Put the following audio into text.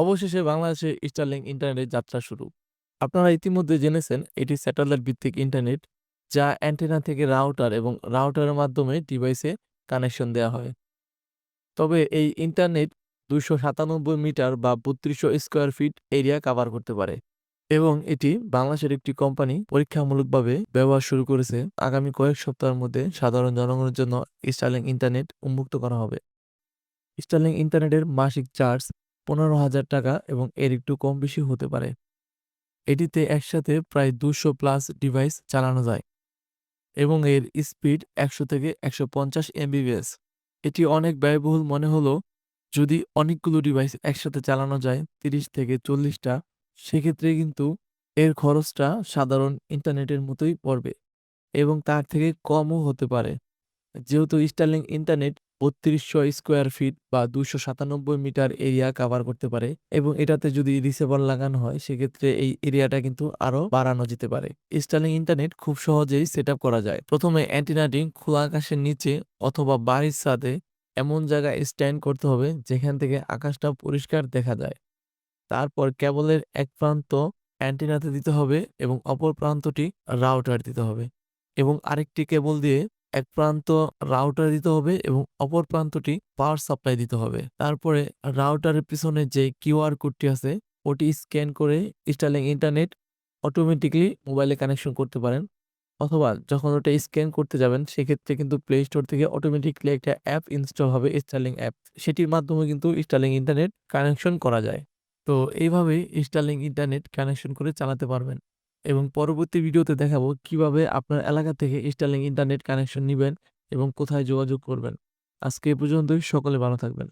অবশেষে বাংলাদেশে স্টারলিংক ইন্টারনেটের যাত্রা শুরু। আপনারা ইতিমধ্যে জেনেছেন, এটি স্যাটেলাইট ভিত্তিক ইন্টারনেট যা অ্যান্টেনা থেকে রাউটার এবং রাউটারের মাধ্যমে ডিভাইসে কানেকশন দেওয়া হয়। তবে এই ইন্টারনেট ২৯৭ মিটার বা ৩২০০ স্কোয়ার ফিট এরিয়া কভার করতে পারে এবং এটি বাংলাদেশের একটি কোম্পানি পরীক্ষামূলকভাবে ব্যবহার শুরু করেছে। আগামী কয়েক সপ্তাহের মধ্যে সাধারণ জনগণের জন্য স্টারলিংক ইন্টারনেট উন্মুক্ত করা হবে। স্টারলিংক ইন্টারনেটের মাসিক চার্জ পনেরো হাজার টাকা এবং এর একটু কম বেশি হতে পারে। এটিতে একসাথে প্রায় দুশো প্লাস ডিভাইস চালানো যায় এবং এর স্পিড ১০০ থেকে একশো পঞ্চাশ এমবিবিএস এটি অনেক ব্যয়বহুল মনে হলেও যদি অনেকগুলো ডিভাইস একসাথে চালানো যায় ৩০ থেকে চল্লিশটা, সেক্ষেত্রে কিন্তু এর খরচটা সাধারণ ইন্টারনেটের মতোই পড়বে এবং তার থেকে কমও হতে পারে। যেহেতু স্টারলিংক ইন্টারনেট ৩২০০ স্কোয়ার ফিট বা ২৯৭ মিটার এরিয়া কভার করতে পারে এবং এটাতে যদি রিসেভার লাগানো হয়, সেক্ষেত্রে এই এরিয়াটা কিন্তু আরও বাড়ানো যেতে পারে। স্টারলিংক ইন্টারনেট খুব সহজেই সেটআপ করা যায়। প্রথমে অ্যান্টিনাটি খোলা আকাশের নিচে অথবা বাড়ির ছাদে এমন জায়গায় স্ট্যান্ড করতে হবে, যেখান থেকে আকাশটা পরিষ্কার দেখা যায়। তারপর কেবলের এক প্রান্ত অ্যান্টিনাতে দিতে হবে এবং অপর প্রান্তটি রাউটার দিতে হবে এবং আরেকটি কেবল দিয়ে এক প্রান্ত রাউটার দিতে হবে এবং অপর প্রান্তটি পাওয়ার সাপ্লাই দিতে হবে। তারপরে রাউটারের পিছনে যে কিউআর কোডটি আছে, ওটি স্ক্যান করে স্টারলিংক ইন্টারনেট অটোমেটিক্যালি মোবাইলে কানেকশন করতে পারেন। অথবা যখন ওটা স্ক্যান করতে যাবেন, সেক্ষেত্রে কিন্তু প্লে স্টোর থেকে অটোমেটিক্যালি একটা অ্যাপ ইনস্টল হবে স্টারলিংক অ্যাপ। সেটির মাধ্যমে কিন্তু স্টারলিংক ইন্টারনেট কানেকশন করা যায়। তো এইভাবেই স্টারলিংক ইন্টারনেট কানেকশন করে চালাতে পারবেন এবং পরবর্তী ভিডিওতে দেখাবো কীভাবে আপনার এলাকা থেকে স্টারলিং ইন্টারনেট কানেকশন নেবেন এবং কোথায় যোগাযোগ করবেন। আজকে এ পর্যন্তই, সকলে ভালো থাকবেন।